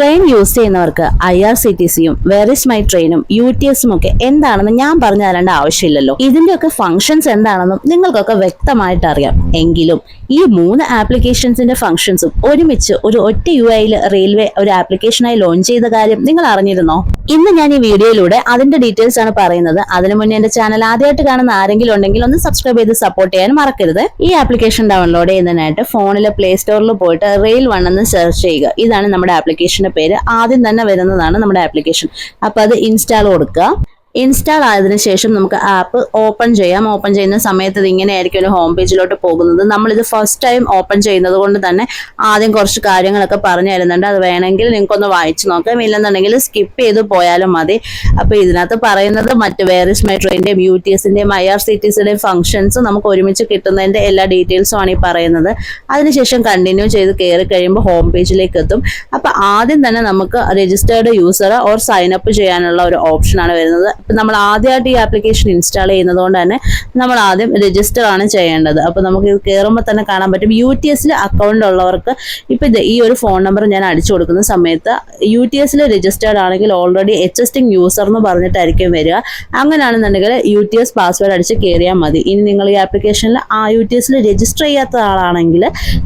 Train use ചെയ്യുന്നവർക്ക് I R C T സിയും where's my ട്രെയിനും യു ടി എസും ഒക്കെ എന്താണെന്ന് ഞാൻ പറഞ്ഞു തരേണ്ട ആവശ്യമില്ലല്ലോ. ഇതിന്റെയൊക്കെ ഫംഗ്ഷൻസ് എന്താണെന്നും നിങ്ങൾക്കൊക്കെ വ്യക്തമായിട്ട് അറിയാം. എങ്കിലും ഈ മൂന്ന് ആപ്ലിക്കേഷൻസിന്റെ ഫംഗ്ഷൻസും ഒരുമിച്ച് ഒരു ഒറ്റ യു ഐയിൽ റെയിൽവേ ഒരു ആപ്ലിക്കേഷനായി ലോഞ്ച് ചെയ്ത കാര്യം നിങ്ങൾ അറിഞ്ഞിരുന്നോ? ഇന്ന് ഞാൻ ഈ വീഡിയോയിലൂടെ അതിന്റെ ഡീറ്റെയിൽസ് ആണ് പറയുന്നത്. അതിനു മുന്നേ എന്റെ ചാനൽ ആദ്യമായിട്ട് കാണുന്ന ആരെങ്കിലും ഉണ്ടെങ്കിൽ ഒന്ന് സബ്സ്ക്രൈബ് ചെയ്ത് സപ്പോർട്ട് ചെയ്യാൻ മറക്കരുത്. ഈ ആപ്ലിക്കേഷൻ ഡൗൺലോഡ് ചെയ്യുന്നതിനായിട്ട് ഫോണിലെ പ്ലേ സ്റ്റോറിൽ പോയിട്ട് റെയിൽ വൺ എന്ന് സെർച്ച് ചെയ്യുക. ഇതാണ് നമ്മുടെ ആപ്ലിക്കേഷന്റെ പേര് ആദ്യം തന്നെ വരുന്നതാണ് നമ്മുടെ ആപ്ലിക്കേഷൻ അപ്പൊ അത് ഇൻസ്റ്റാൾ കൊടുക്കുക. ഇൻസ്റ്റാൾ ആയതിനു ശേഷം നമുക്ക് ആപ്പ് ഓപ്പൺ ചെയ്യാം. ഓപ്പൺ ചെയ്യുന്ന സമയത്ത് ഇത് ഇങ്ങനെയായിരിക്കും ഒരു ഹോം പേജിലോട്ട് പോകുന്നത്. നമ്മളിത് ഫസ്റ്റ് ടൈം ഓപ്പൺ ചെയ്യുന്നത് കൊണ്ട് തന്നെ ആദ്യം കുറച്ച് കാര്യങ്ങളൊക്കെ പറഞ്ഞു തരുന്നുണ്ട്. അത് വേണമെങ്കിൽ നിങ്ങൾക്കൊന്ന് വായിച്ചു നോക്കാം. ഇല്ലെന്നുണ്ടെങ്കിൽ സ്കിപ്പ് ചെയ്ത് പോയാലും മതി. അപ്പൊ ഇതിനകത്ത് പറയുന്നത് മറ്റ് വേറിസ് മെട്രോയിന്റെയും യു ടി എസിന്റെയും ഐ ആർ സി ടി സിയുടെയും ഫംഗ്ഷൻസ് നമുക്ക് ഒരുമിച്ച് കിട്ടുന്നതിന്റെ എല്ലാ ഡീറ്റെയിൽസും ആണ് ഈ പറയുന്നത്. അതിനുശേഷം കണ്ടിന്യൂ ചെയ്ത് കയറി കഴിയുമ്പോൾ ഹോം പേജിലേക്ക് എത്തും. അപ്പൊ ആദ്യം തന്നെ നമുക്ക് registered user or sign up ചെയ്യാനുള്ള ഒരു ഓപ്ഷനാണ് വരുന്നത്. ഇപ്പം നമ്മൾ ആദ്യമായിട്ട് ഈ ആപ്ലിക്കേഷൻ ഇൻസ്റ്റാൾ ചെയ്യുന്നതുകൊണ്ട് തന്നെ നമ്മൾ ആദ്യം രജിസ്റ്റർ ആണ് ചെയ്യേണ്ടത്. അപ്പോൾ നമുക്ക് ഇത് കയറുമ്പോൾ തന്നെ കാണാൻ പറ്റും. യു ടി എസിൽ അക്കൗണ്ട് ഉള്ളവർക്ക് ഇപ്പം ഈ ഒരു ഫോൺ നമ്പർ ഞാൻ അടിച്ചു കൊടുക്കുന്ന സമയത്ത് യു ടി എസിൽ രജിസ്റ്റേർഡ് ആണെങ്കിൽ ഓൾറെഡി എക്സിസ്റ്റിംഗ് യൂസർ എന്ന് പറഞ്ഞിട്ടായിരിക്കും വരിക. അങ്ങനെയാണെന്നുണ്ടെങ്കിൽ യു ടി എസ് പാസ്വേഡ് അടിച്ച് കയറിയാൽ മതി. ഇനി നിങ്ങൾ ഈ ആപ്ലിക്കേഷനിൽ ആ യു ടി എസിൽ രജിസ്റ്റർ ചെയ്യാത്ത ആളാണെങ്കിൽ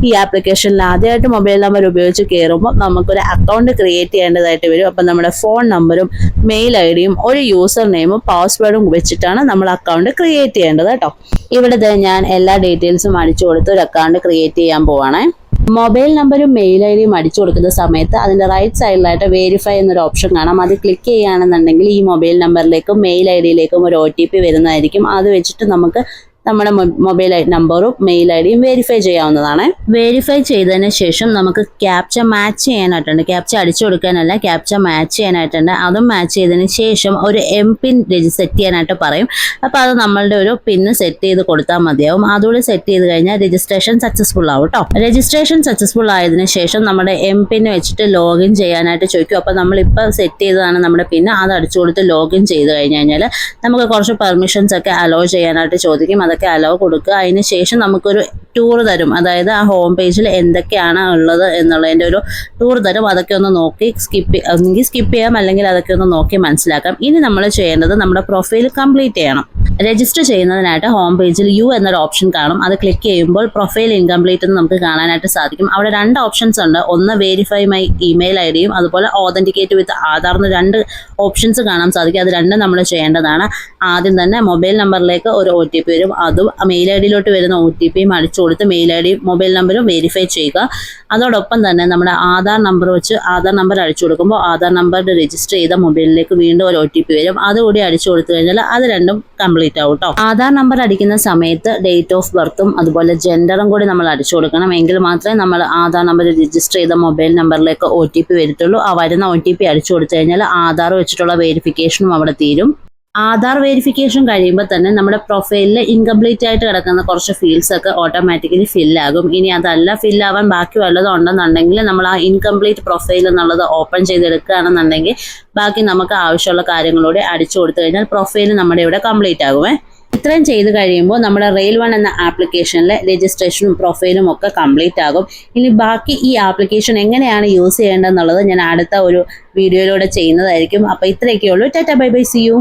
ഈ ആപ്ലിക്കേഷനിൽ ആദ്യമായിട്ട് മൊബൈൽ നമ്പർ ഉപയോഗിച്ച് കയറുമ്പോൾ നമുക്കൊരു അക്കൗണ്ട് ക്രിയേറ്റ് ചെയ്യേണ്ടതായിട്ട് വരും. അപ്പം നമ്മുടെ ഫോൺ നമ്പറും മെയിൽ ഐ ഡിയും ഒരു യൂസർ നെയിമും പാസ്വേഡും വെച്ചിട്ടാണ് നമ്മൾ അക്കൗണ്ട് ക്രിയേറ്റ് ചെയ്യേണ്ടത് കേട്ടോ. ഇവിടെ ഞാൻ എല്ലാ ഡീറ്റെയിൽസും അടിച്ചു കൊടുത്ത് ഒരു അക്കൗണ്ട് ക്രിയേറ്റ് ചെയ്യാൻ പോവാണേ. മൊബൈൽ നമ്പറും മെയിൽ ഐ ഡിയും അടിച്ചു കൊടുക്കുന്ന സമയത്ത് അതിന്റെ റൈറ്റ് സൈഡിലായിട്ട് വെരിഫൈ എന്നൊരു ഓപ്ഷൻ കാണാം. അത് ക്ലിക്ക് ചെയ്യുകയാണെന്നുണ്ടെങ്കിൽ ഈ മൊബൈൽ നമ്പറിലേക്കും മെയിൽ ഐ ഡിയിലേക്കും ഒരു ഒ ടി പി വരുന്നതായിരിക്കും. അത് വെച്ചിട്ട് നമുക്ക് നമ്മുടെ മൊബൈൽ നമ്പറും മെയിൽ ഐ ഡിയും വെരിഫൈ ചെയ്യാവുന്നതാണ്. വെരിഫൈ ചെയ്തതിന് ശേഷം നമുക്ക് ക്യാപ്ച മാച്ച് ചെയ്യാനായിട്ടുണ്ട്. ക്യാപ്ച അടിച്ചു കൊടുക്കാനല്ല ക്യാപ്ച മാച്ച് ചെയ്യാനായിട്ടുണ്ട്. അതും മാച്ച് ചെയ്തതിന് ശേഷം ഒരു എം പിൻ സെറ്റ് ചെയ്യാനായിട്ട് പറയും. അപ്പോൾ അത് നമ്മളുടെ ഒരു പിന്ന് സെറ്റ് ചെയ്ത് കൊടുത്താൽ മതിയാവും. അതുകൂടി സെറ്റ് ചെയ്ത് കഴിഞ്ഞാൽ രജിസ്ട്രേഷൻ സക്സസ്ഫുൾ ആവും കേട്ടോ രജിസ്ട്രേഷൻ സക്സസ്ഫുൾ ആയതിന് ശേഷം നമ്മുടെ എം പിൻ വെച്ചിട്ട് ലോഗിൻ ചെയ്യാനായിട്ട് ചോദിക്കും. അപ്പോൾ നമ്മളിപ്പോൾ സെറ്റ് ചെയ്തതാണ് നമ്മുടെ പിന്ന് അത് അടിച്ചു കൊടുത്ത് ലോഗിൻ ചെയ്ത് കഴിഞ്ഞ് കഴിഞ്ഞാൽ നമുക്ക് കുറച്ച് പെർമിഷൻസ് ഒക്കെ അലോ ചെയ്യാനായിട്ട് ചോദിക്കും. അതൊക്കെ അലവ് കൊടുക്കുക. അതിന് ശേഷം നമുക്കൊരു ടൂർ തരും. അതായത് ആ ഹോം പേജിൽ എന്തൊക്കെയാണ് ഉള്ളത് എന്നുള്ളതിന്റെ ഒരു ടൂർ തരും. അതൊക്കെ ഒന്ന് നോക്കി സ്കിപ്പ് ഒന്നെങ്കിൽ സ്കിപ്പ് ചെയ്യാം. അല്ലെങ്കിൽ അതൊക്കെ ഒന്ന് നോക്കി മനസ്സിലാക്കാം. ഇനി നമ്മൾ ചെയ്യേണ്ടത് നമ്മുടെ പ്രൊഫൈൽ കംപ്ലീറ്റ് ചെയ്യണം. രജിസ്റ്റർ ചെയ്യുന്നതിനായിട്ട് ഹോം പേജിൽ യു എന്നൊരു ഓപ്ഷൻ കാണും. അത് ക്ലിക്ക് ചെയ്യുമ്പോൾ പ്രൊഫൈൽ ഇൻകംപ്ലീറ്റ് എന്ന് നമുക്ക് കാണാനായിട്ട് സാധിക്കും. അവിടെ രണ്ട് ഓപ്ഷൻസ് ഉണ്ട്. ഒന്ന് വെരിഫൈ മൈ ഇമെയിൽ ഐ ഡിയും അതുപോലെ ഓതന്റിക്കേറ്റ് വിത്ത് ആധാർ എന്ന് രണ്ട് ഓപ്ഷൻസ് കാണാൻ സാധിക്കും. അത് രണ്ടും നമ്മൾ ചെയ്യേണ്ടതാണ്. ആദ്യം തന്നെ മൊബൈൽ നമ്പറിലേക്ക് ഒരു ഒ ടി പി വരും. അതും മെയിൽ ഐ ഡിയിലോട്ട് വരുന്ന ഒ ടി പിയും അടിച്ചു കൊടുത്ത് മെയിൽ ഐ ഡിയും മൊബൈൽ നമ്പറും വെരിഫൈ ചെയ്യുക. അതോടൊപ്പം തന്നെ നമ്മുടെ ആധാർ നമ്പർ വെച്ച് ആധാർ നമ്പർ അടിച്ചു കൊടുക്കുമ്പോൾ ആധാർ നമ്പർ രജിസ്റ്റർ ചെയ്ത മൊബൈലിലേക്ക് വീണ്ടും ഒരു ഒ ടി പി വരും. അതുകൂടി അടിച്ചു കൊടുത്തു കഴിഞ്ഞാൽ അത് രണ്ടും കംപ്ലീറ്റ് ആവും കേട്ടോ ആധാർ നമ്പർ അടിക്കുന്ന സമയത്ത് ഡേറ്റ് ഓഫ് ബർത്തും അതുപോലെ ജെൻഡറും കൂടി നമ്മൾ അടിച്ചു കൊടുക്കണം. എങ്കിൽ മാത്രമേ നമ്മൾ ആധാർ നമ്പർ രജിസ്റ്റർ ചെയ്ത മൊബൈൽ നമ്പറിലേക്ക് ഒ ടി പി വരത്തുള്ളൂ. ആ വരുന്ന ഒ ടി പി അടിച്ചു കൊടുത്തു കഴിഞ്ഞാൽ ആധാർ വെച്ചിട്ടുള്ള വെരിഫിക്കേഷനും അവിടെ തീരും. ആധാർ വെരിഫിക്കേഷൻ കഴിയുമ്പോൾ തന്നെ നമ്മുടെ പ്രൊഫൈലിൽ ഇൻകംപ്ലീറ്റ് ആയിട്ട് കിടക്കുന്ന കുറച്ച് ഫീൽഡ്സ് ഒക്കെ ഓട്ടോമാറ്റിക്കലി ഫില്ലാകും ഇനി അതല്ല ഫില്ലാവാൻ ബാക്കി വല്ലതും ഉണ്ടെന്നുണ്ടെങ്കിൽ നമ്മൾ ആ ഇൻകംപ്ലീറ്റ് പ്രൊഫൈൽ എന്നുള്ളത് ഓപ്പൺ ചെയ്തെടുക്കുകയാണെന്നുണ്ടെങ്കിൽ ബാക്കി നമുക്ക് ആവശ്യമുള്ള കാര്യങ്ങളൂടെ അടിച്ചു കൊടുത്തു കഴിഞ്ഞാൽ പ്രൊഫൈൽ നമ്മുടെ ഇവിടെ കംപ്ലീറ്റ് ആകുമേ. ഇത്രയും ചെയ്ത് കഴിയുമ്പോൾ നമ്മുടെ റെയിൽ വൺ എന്ന ആപ്ലിക്കേഷനിലെ രജിസ്ട്രേഷനും പ്രൊഫൈലും ഒക്കെ കംപ്ലീറ്റ് ആകും. ഇനി ബാക്കി ഈ ആപ്ലിക്കേഷൻ എങ്ങനെയാണ് യൂസ് ചെയ്യേണ്ടതെന്നുള്ളത് ഞാൻ അടുത്ത ഒരു വീഡിയോയിലൂടെ ചെയ്യുന്നതായിരിക്കും. അപ്പോൾ ഇത്രയൊക്കെയുള്ളൂ. Tata bye bye. See you